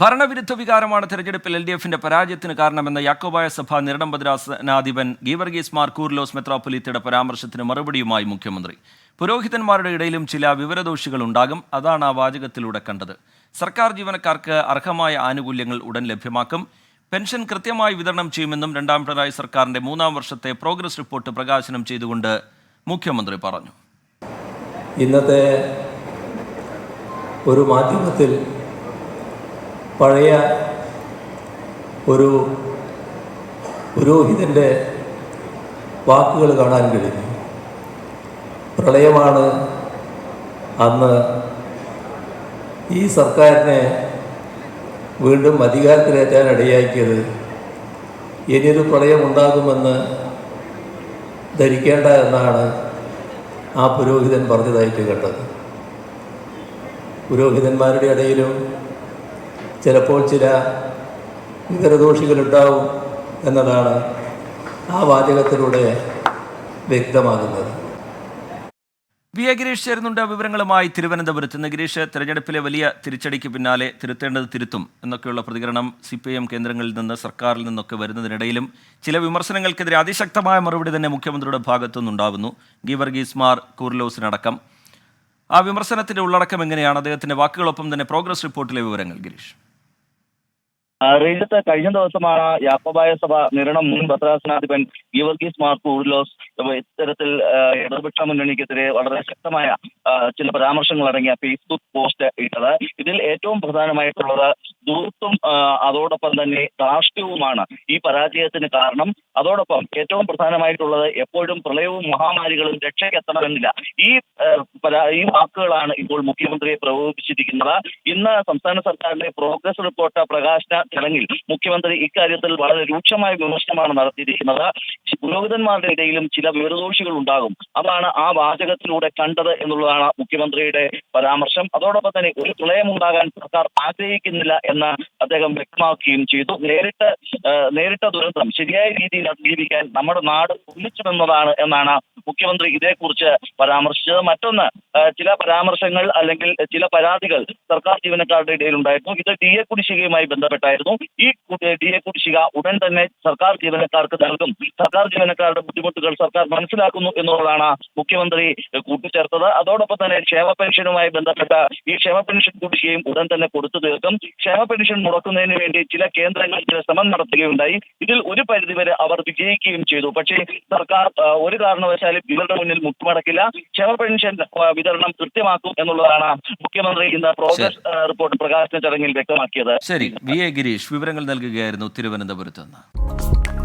ഭരണവിരുദ്ധ വികാരമാണ് തെരഞ്ഞെടുപ്പിൽ എൽ ഡി എഫിന്റെ പരാജയത്തിന് കാരണമെന്ന യാക്കോബായ സഭ നിരടംബദ്രാസനാധിപൻ ഗീവർഗീസ് മാർ കൂർലോസ് മെത്രാപ്പൊലീത്തയുടെ പരാമർശത്തിന് മറുപടിയുമായി മുഖ്യമന്ത്രി. പുരോഹിതന്മാരുടെ ഇടയിലും ചില വിവരദോഷികൾ ഉണ്ടാകും. അതാണ് ആ വാചകത്തിലൂടെ കണ്ടത്. സർക്കാർ ജീവനക്കാർക്ക് അർഹമായ ആനുകൂല്യങ്ങൾ ഉടൻ ലഭ്യമാക്കും. പെൻഷൻ കൃത്യമായി വിതരണം ചെയ്യുമെന്നും രണ്ടാം പിണറായി സർക്കാരിന്റെ മൂന്നാം വർഷത്തെ പ്രോഗ്രസ് റിപ്പോർട്ട് പ്രകാശനം ചെയ്തുകൊണ്ട് മുഖ്യമന്ത്രി പറഞ്ഞു. ഇന്നത്തെ ഒരു മാധ്യമത്തിൽ പഴയ ഒരു പുരോഹിതന്റെ വാക്കുകൾ കാണാൻ കഴിഞ്ഞു. പ്രളയമാണ് അന്ന് ഈ സർക്കാരിനെ വീണ്ടും അധികാരത്തിലേറ്റാൻ ഇടയാക്കിയത് ഇനിയൊരു പ്രളയമുണ്ടാകുമെന്ന് ധരിക്കേണ്ട എന്നാണ് ആ പുരോഹിതൻ പറഞ്ഞതായിട്ട് കേട്ടത്. പുരോഹിതന്മാരുടെ ഇടയിലും ചിലപ്പോൾ ചില വിവരദോഷികളുണ്ടാവും എന്നതാണ് ആ വാചകത്തിലൂടെ വ്യക്തമാകുന്നത്. വി എ ഗിരീഷ് ചേരുന്നുണ്ട്. വിവരങ്ങളുമായി തിരുവനന്തപുരത്ത്. നിന്ന് ഗിരീഷ് തെരഞ്ഞെടുപ്പിലെ വലിയ തിരിച്ചടിക്ക് പിന്നാലെ തിരുത്തേണ്ടത് തിരുത്തും എന്നൊക്കെയുള്ള പ്രതികരണം സി പി എം കേന്ദ്രങ്ങളിൽ നിന്ന് സർക്കാരിൽ നിന്നൊക്കെ വരുന്നതിനിടയിലും ചില വിമർശനങ്ങൾക്കെതിരെ അതിശക്തമായ മറുപടി തന്നെ മുഖ്യമന്ത്രിയുടെ ഭാഗത്തുനിന്നുണ്ടാവുന്നു. ഗീവർഗീസ് മാർ കൂർലോസിനടക്കം. ആ വിമർശനത്തിന്റെ ഉള്ളടക്കം എങ്ങനെയാണ്? അദ്ദേഹത്തിന്റെ വാക്കുകളൊപ്പം തന്നെ പ്രോഗ്രസ് റിപ്പോർട്ടിലെ വിവരങ്ങൾ ഗിരീഷ്. റീജത്ത് കഴിഞ്ഞ ദിവസമാണ് യാക്കോബായ സഭ നിരണം മുൻ ഭദ്രാസനാധിപൻ ഗീവർഗീസ് മാർ കൂർലോസ് ഇത്തരത്തിൽ ആ, ഇടതുപക്ഷ മുന്നണിക്കെതിരെ വളരെ ശക്തമായ ചില പരാമർശങ്ങൾ അടങ്ങിയ ഫേസ്ബുക്ക് പോസ്റ്റ് ഇട്ടത്. ഇതിൽ ഏറ്റവും പ്രധാനമായിട്ടുള്ളത് ദൂർത്തും അതോടൊപ്പം തന്നെ ധാർഷ്ട്യവുമാണ് ഈ പരാജയത്തിന് കാരണം. അതോടൊപ്പം ഏറ്റവും പ്രധാനമായിട്ടുള്ളത് എപ്പോഴും പ്രളയവും മഹാമാരികളും രക്ഷയ്ക്കെത്തണമെന്നില്ല. ഈ ഈ വാക്കുകളാണ് ഇപ്പോൾ മുഖ്യമന്ത്രിയെ പ്രകോപിപ്പിച്ചിരിക്കുന്നത്. ഇന്ന് സംസ്ഥാന സർക്കാരിന്റെ പ്രോഗ്രസ് റിപ്പോർട്ട് പ്രകാശന ചടങ്ങിൽ മുഖ്യമന്ത്രി ഇക്കാര്യത്തിൽ വളരെ രൂക്ഷമായ വിമർശനമാണ് നടത്തിയിരിക്കുന്നത്. പുരോഹിതന്മാരുടെ ഇടയിലും ചില വിവരദോഷികൾ ഉണ്ടാകും. അതാണ് ആ വാചകത്തിലൂടെ കണ്ടത് എന്നുള്ളതാണ് മുഖ്യമന്ത്രിയുടെ പരാമർശം. അതോടൊപ്പം തന്നെ ഒരു പ്രളയം ഉണ്ടാകാൻ സർക്കാർ ആഗ്രഹിക്കുന്നില്ല എന്ന് അദ്ദേഹം വ്യക്തമാക്കുകയും ചെയ്തു. നേരിട്ട് നേരിട്ട ദുരന്തം ശരിയായ രീതിയിൽ അതിജീവിക്കാൻ നമ്മുടെ നാട് ഒന്നിച്ചു നിന്നതാണ് എന്നാണ് മുഖ്യമന്ത്രി ഇതേക്കുറിച്ച് പരാമർശിച്ചത്. മറ്റൊന്ന് ചില പരാമർശങ്ങൾ അല്ലെങ്കിൽ ചില പരാതികൾ സർക്കാർ ജീവനക്കാരുടെ ഇടയിൽ ഉണ്ടായിരുന്നു. ഇത് ഡി എ കുടിശ്ശികയുമായി ബന്ധപ്പെട്ടായിരുന്നു. ഈ ഡി എ കുടിശ്ശിക ഉടൻ തന്നെ സർക്കാർ ജീവനക്കാർക്ക് നൽകും. സർക്കാർ ജീവനക്കാരുടെ ബുദ്ധിമുട്ടുകൾ സർക്കാർ മനസ്സിലാക്കുന്നു എന്നുള്ളതാണ് മുഖ്യമന്ത്രി കൂട്ടിച്ചേർത്തത്. അതോടൊപ്പം തന്നെ ക്ഷേമ പെൻഷനുമായി ബന്ധപ്പെട്ട ഈ ക്ഷേമ പെൻഷൻ കുടിശ്ശികയും ഉടൻ തന്നെ കൊടുത്തു തീർക്കും. ക്ഷേമ പെൻഷൻ മുടക്കുന്നതിന് വേണ്ടി ചില കേന്ദ്രങ്ങൾ ചില ശ്രമം നടത്തുകയുണ്ടായി. ഇതിൽ ഒരു പരിധിവരെ അവർ വിജയിക്കുകയും ചെയ്തു. പക്ഷേ സർക്കാർ ഒരു കാരണവശാലും ഇവരുടെ മുന്നിൽ മുട്ടുമടക്കില്ല. ക്ഷേമ പെൻഷൻ വിതരണം കൃത്യമാക്കും എന്നുള്ളതാണ് മുഖ്യമന്ത്രി ഇന്ന് പ്രോഗ്രസ് റിപ്പോർട്ട് പ്രകാശന ചടങ്ങിൽ വ്യക്തമാക്കിയത്. ശരി. വി എ ഗിരീഷ് വിവരങ്ങൾ നൽകുകയായിരുന്നു തിരുവനന്തപുരത്ത് നിന്ന്.